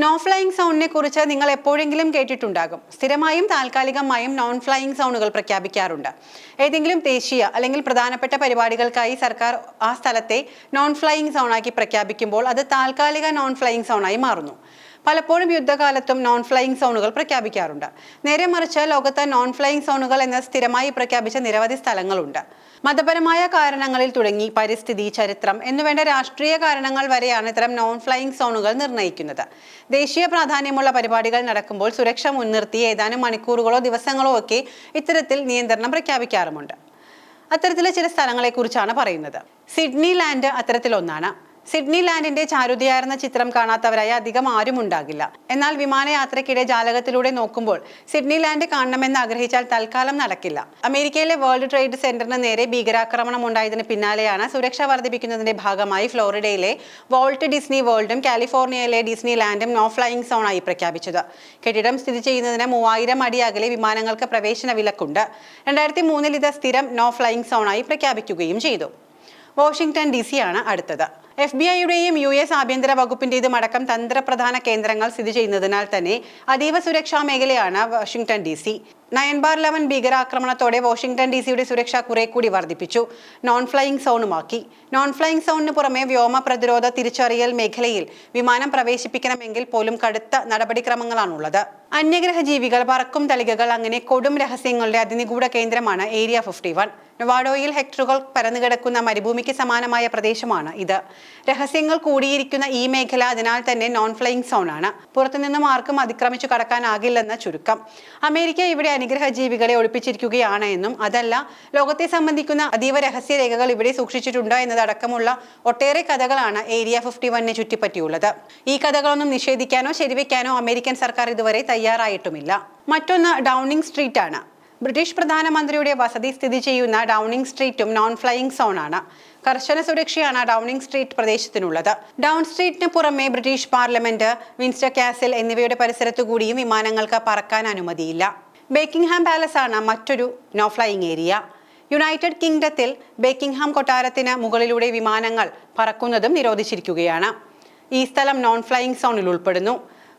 No flying സോണിനെ കുറിച്ച് നിങ്ങൾ എപ്പോഴെങ്കിലും കേട്ടിട്ടുണ്ടാകും. സ്ഥിരമായും താൽക്കാലികമായും നോൺ ഫ്ലൈയിങ് സോണുകൾ പ്രഖ്യാപിക്കാറുണ്ട്. ഏതെങ്കിലും ദേശീയ അല്ലെങ്കിൽ പ്രധാനപ്പെട്ട പരിപാടികൾക്കായി സർക്കാർ ആ സ്ഥലത്തെ നോൺ ഫ്ലൈയിങ് സോണാക്കി പ്രഖ്യാപിക്കുമ്പോൾ അത് താൽക്കാലിക നോൺ ഫ്ലൈയിങ് സോണായി മാറുന്നു. പലപ്പോഴും യുദ്ധകാലത്തും നോൺ ഫ്ലൈയിങ് സോണുകൾ പ്രഖ്യാപിക്കാറുണ്ട്. നേരെ മറിച്ച് ലോകത്ത് നോൺ ഫ്ലൈയിങ് സോണുകൾ എന്ന് സ്ഥിരമായി പ്രഖ്യാപിച്ച നിരവധി സ്ഥലങ്ങളുണ്ട്. മതപരമായ കാരണങ്ങളിൽ തുടങ്ങി പരിസ്ഥിതി ചരിത്രം എന്നുവേണ്ട രാഷ്ട്രീയ കാരണങ്ങൾ വരെയാണ് ഇത്തരം നോൺ ഫ്ലൈയിങ് സോണുകൾ നിർണയിക്കുന്നത് ദേശീയ പ്രാധാന്യമുള്ള പരിപാടികൾ നടക്കുമ്പോൾ സുരക്ഷ മുൻനിർത്തി ഏതാനും മണിക്കൂറുകളോ ദിവസങ്ങളോ ഒക്കെ ഇത്തരത്തിൽ നിയന്ത്രണം പ്രഖ്യാപിക്കാറുമുണ്ട്. അത്തരത്തിലെ ചില സ്ഥലങ്ങളെക്കുറിച്ചാണ് പറയുന്നത്. സിഡ്നി ലാൻഡ് അത്തരത്തിലൊന്നാണ്. സിഡ്നി ലാൻഡിന്റെ ചാരുതയാർന്ന ചിത്രം കാണാത്തവരായി അധികം ആരും ഉണ്ടാകില്ല. എന്നാൽ വിമാനയാത്രയ്ക്കിടെ ജാലകത്തിലൂടെ നോക്കുമ്പോൾ സിഡ്നി ലാൻഡ് കാണണമെന്ന് ആഗ്രഹിച്ചാൽ തൽക്കാലം നടക്കില്ല. അമേരിക്കയിലെ വേൾഡ് ട്രേഡ് സെന്ററിന് നേരെ ഭീകരാക്രമണം ഉണ്ടായതിന് പിന്നാലെയാണ് സുരക്ഷ വർദ്ധിപ്പിക്കുന്നതിന്റെ ഭാഗമായി ഫ്ലോറിഡയിലെ വോൾട്ട് ഡിസ്നി വേൾഡും കാലിഫോർണിയയിലെ ഡിസ്നി ലാൻഡും നോ ഫ്ലൈയിങ് സോണായി പ്രഖ്യാപിച്ചത്. കെട്ടിടം സ്ഥിതി ചെയ്യുന്നതിന് മൂവായിരം അടി അകലെ വിമാനങ്ങൾക്ക് പ്രവേശന വിലക്കുണ്ട്. രണ്ടായിരത്തി മൂന്നിൽ ഇത് സ്ഥിരം നോ ഫ്ലൈയിങ് സോണായി പ്രഖ്യാപിക്കുകയും ചെയ്തു. വാഷിംഗ്ടൺ ഡി ആണ് അടുത്തത്. എഫ് ബി ഐയുടെയും യു എസ് ആഭ്യന്തര വകുപ്പിന്റേതും അടക്കം തന്ത്രപ്രധാന കേന്ദ്രങ്ങൾ സ്ഥിതി ചെയ്യുന്നതിനാൽ തന്നെ അതീവ സുരക്ഷാ മേഖലയാണ് Washington D C. Nine by eleven ഭീകരാക്രമണത്തോടെ Washington D സിയുടെ സുരക്ഷ കുറെ കൂടി വർദ്ധിപ്പിച്ചു. നോൺ ഫ്ലൈയിങ് സോണുമാക്കി. നോൺ ഫ്ലൈയിങ് സോണിന് പുറമെ വ്യോമ പ്രതിരോധ തിരിച്ചറിയൽ മേഖലയിൽ വിമാനം പ്രവേശിപ്പിക്കണമെങ്കിൽ പോലും കടുത്ത നടപടിക്രമങ്ങളാണുള്ളത്. അന്യഗ്രഹ ജീവികൾ പറക്കും തളികകൾ അങ്ങനെ കൊടും രഹസ്യങ്ങളുടെ അതിനിഗൂഢ കേന്ദ്രമാണ് ഏരിയ ഫിഫ്റ്റി വൺ. നൊവാഡോയിൽ ഹെക്ടറുകൾ പരന്നുകിടക്കുന്ന മരുഭൂമിക്ക് സമാനമായ പ്രദേശമാണ് ഇത്. രഹസ്യങ്ങൾ കൂടിയിരിക്കുന്ന ഈ മേഖല അതിനാൽ തന്നെ നോൺ ഫ്ലൈയിങ് സോണാണ് പുറത്തുനിന്നും ആർക്കും അതിക്രമിച്ചു കടക്കാനാകില്ലെന്ന ചുരുക്കം. അമേരിക്ക ഇവിടെ അനുഗ്രഹ ജീവികളെ ഒളിപ്പിച്ചിരിക്കുകയാണ് എന്നും അതല്ല ലോകത്തെ സംബന്ധിക്കുന്ന അതീവ രഹസ്യ രേഖകൾ ഇവിടെ സൂക്ഷിച്ചിട്ടുണ്ട് എന്നതടക്കമുള്ള ഒട്ടേറെ കഥകളാണ് ഏരിയ ഫിഫ്റ്റി വണ്ണിനെ ചുറ്റിപ്പറ്റിയുള്ളത്. ഈ കഥകളൊന്നും നിഷേധിക്കാനോ ശരിവെക്കാനോ അമേരിക്കൻ സർക്കാർ ഇതുവരെ തയ്യാറായിട്ടുമില്ല. മറ്റൊന്ന് ഡൗണിംഗ് സ്ട്രീറ്റ് ആണ്. ബ്രിട്ടീഷ് പ്രധാനമന്ത്രിയുടെ വസതി സ്ഥിതി ചെയ്യുന്ന ഡൗണിംഗ് സ്ട്രീറ്റും നോൺ ഫ്ലൈയിങ് സോണാണ് കർശന സുരക്ഷയാണ് ഡൗണിംഗ് സ്ട്രീറ്റ് പ്രദേശത്തിനുള്ളത്. ഡൗൺ സ്ട്രീറ്റിന് പുറമെ ബ്രിട്ടീഷ് പാർലമെന്റ് വിൻസ്റ്റർ കാസിൽ എന്നിവയുടെ പരിസരത്തു കൂടിയും വിമാനങ്ങൾക്ക് പറക്കാൻ അനുമതിയില്ല. ബേക്കിംഗ്ഹാം പാലസ് ആണ് മറ്റൊരു നോ ഫ്ലൈയിങ് ഏരിയ യുണൈറ്റഡ് കിങ്ഡത്തിൽ ബേക്കിംഗ്ഹാം കൊട്ടാരത്തിന് മുകളിലൂടെ വിമാനങ്ങൾ പറക്കുന്നതും നിരോധിച്ചിരിക്കുകയാണ്. ഈ സ്ഥലം നോൺ ഫ്ലൈയിങ് സോണിൽ ഉൾപ്പെടുന്നു.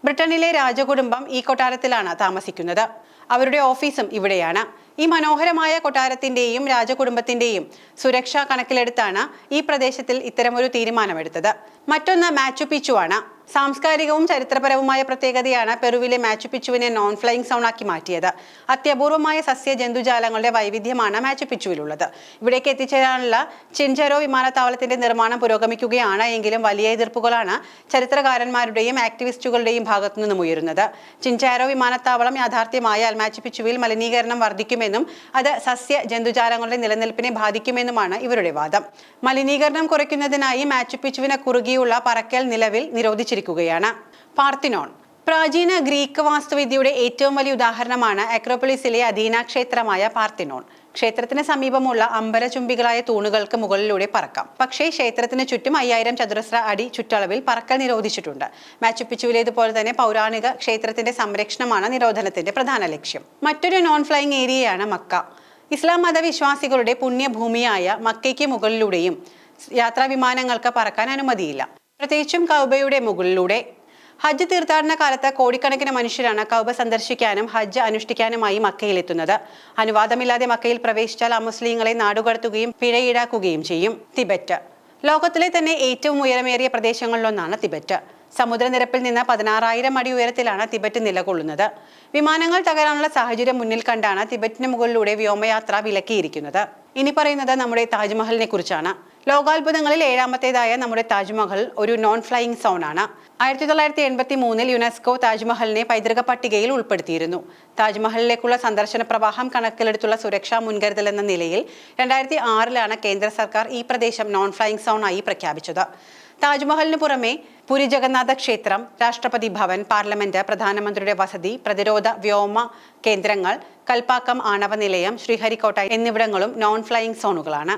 ബ്രിട്ടനിലെ രാജകുടുംബം ഈ കൊട്ടാരത്തിലാണ് താമസിക്കുന്നത്. അവരുടെ ഓഫീസും ഇവിടെയാണ്. ഈ മനോഹരമായ കൊട്ടാരത്തിന്റെയും രാജകുടുംബത്തിന്റെയും സുരക്ഷ കണക്കിലെടുത്താണ് ഈ പ്രദേശത്തിൽ ഇത്തരമൊരു തീരുമാനമെടുത്തത്. മറ്റൊന്ന് മാച്ചുപിച്ചു ആണ് സാംസ്കാരികവും ചരിത്രപരവുമായ പ്രത്യേകതയാണ് പെറുവിലെ മാച്ചു പിച്ചുവിനെ നോൺ ഫ്ലൈയിങ് സോണാക്കി മാറ്റിയത്. അത്യപൂർവമായ സസ്യ ജന്തുജാലങ്ങളുടെ വൈവിധ്യമാണ് മാച്ചു പിച്ചുവിലുള്ളത് ഇവിടേക്ക് എത്തിച്ചേരാനുള്ള ചിൻചരോ വിമാനത്താവളത്തിന്റെ നിർമ്മാണം പുരോഗമിക്കുകയാണ്. എങ്കിലും വലിയ എതിർപ്പുകളാണ് ചരിത്രകാരന്മാരുടെയും ആക്ടിവിസ്റ്റുകളുടെയും ഭാഗത്തു നിന്നും ഉയരുന്നത്. ചിൻചാരോ വിമാനത്താവളം യാഥാർത്ഥ്യമായാൽ മാച്ചു പിച്ചുവിൽ മലിനീകരണം വർദ്ധിക്കുമെന്നും അത് സസ്യ ജന്തുജാലങ്ങളുടെ നിലനിൽപ്പിനെ ബാധിക്കുമെന്നുമാണ് ഇവരുടെ വാദം. മലിനീകരണം കുറയ്ക്കുന്നതിനായി മാച്ചു പിച്ചുവിന് കുറുകിയുള്ള പറക്കൽ നിലവിൽ നിരോധിച്ചിരിക്കുകയാണ് പാർത്തിനോൺ പ്രാചീന ഗ്രീക്ക് വാസ്തുവിദ്യയുടെ ഏറ്റവും വലിയ ഉദാഹരണമാണ് അക്രോപൊളിസിലെ അധീന ക്ഷേത്രമായ പാർത്തിനോൺ. ക്ഷേത്രത്തിന് സമീപമുള്ള അമ്പലചുംബികളായ തൂണുകൾക്ക് മുകളിലൂടെ പറക്കാം. പക്ഷേ ക്ഷേത്രത്തിന് ചുറ്റും അയ്യായിരം ചതുരശ്ര അടി ചുറ്റളവിൽ പറക്കൽ നിരോധിച്ചിട്ടുണ്ട്. മാച്ചുപ്പിച്ചുവിലേതുപോലെ തന്നെ പൗരാണിക ക്ഷേത്രത്തിന്റെ സംരക്ഷണമാണ് നിരോധനത്തിന്റെ പ്രധാന ലക്ഷ്യം. മറ്റൊരു നോൺ ഫ്ലൈയിങ് ഏരിയയാണ് മക്ക. ഇസ്ലാം മതവിശ്വാസികളുടെ പുണ്യഭൂമിയായ മക്കയ്ക്ക് മുകളിലൂടെയും യാത്രാ വിമാനങ്ങൾക്ക് പറക്കാൻ അനുമതിയില്ല. പ്രത്യേകിച്ചും കൗബയുടെ മുകളിലൂടെ. ഹജ്ജ് തീർത്ഥാടന കാലത്ത് കോടിക്കണക്കിന് മനുഷ്യരാണ് കൗബ സന്ദർശിക്കാനും ഹജ്ജ് അനുഷ്ഠിക്കാനുമായി മക്കയിലെത്തുന്നത്. അനുവാദമില്ലാതെ മക്കയിൽ പ്രവേശിച്ചാൽ അമുസ്ലിങ്ങളെ നാടുകടത്തുകയും പിഴ ഈടാക്കുകയും ചെയ്യും തിബറ്റ്. ലോകത്തിലെ തന്നെ ഏറ്റവും ഉയരമേറിയ പ്രദേശങ്ങളിലൊന്നാണ് തിബറ്റ്. സമുദ്രനിരപ്പിൽ നിന്ന് പതിനാറായിരം അടി ഉയരത്തിലാണ് തിബറ്റ് നിലകൊള്ളുന്നത്. വിമാനങ്ങൾ തകരാനുള്ള സാഹചര്യം മുന്നിൽ കണ്ടാണ് തിബറ്റിന് മുകളിലൂടെ വ്യോമയാത്ര വിലക്കിയിരിക്കുന്നത്. ഇനി പറയുന്നത് നമ്മുടെ താജ്മഹലിനെ കുറിച്ചാണ്. ലോകാത്ഭുതങ്ങളിൽ ഏഴാമത്തേതായ നമ്മുടെ താജ്മഹൽ ഒരു നോൺ ഫ്ലൈയിങ് സോൺ ആണ്. ആയിരത്തി തൊള്ളായിരത്തി എൺപത്തി മൂന്നിൽ യുനെസ്കോ താജ്മഹലിനെ പൈതൃക പട്ടികയിൽ ഉൾപ്പെടുത്തിയിരുന്നു. താജ്മഹലിലേക്കുള്ള സന്ദർശന പ്രവാഹം കണക്കിലെടുത്തുള്ള സുരക്ഷാ മുൻകരുതൽ എന്ന നിലയിൽ രണ്ടായിരത്തി ആറിലാണ് കേന്ദ്ര സർക്കാർ ഈ പ്രദേശം നോൺ ഫ്ലൈയിങ് സോൺ ആയി പ്രഖ്യാപിച്ചത്. താജ്മഹലിന് പുറമെ പുരി ജഗന്നാഥ ക്ഷേത്രം രാഷ്ട്രപതി ഭവൻ പാർലമെന്റ് പ്രധാനമന്ത്രിയുടെ വസതി പ്രതിരോധ വ്യോമ കേന്ദ്രങ്ങൾ കൽപ്പാക്കം ആണവ നിലയം ശ്രീഹരിക്കോട്ട എന്നിവിടങ്ങളും നോൺ ഫ്ലൈയിങ് സോണുകളാണ്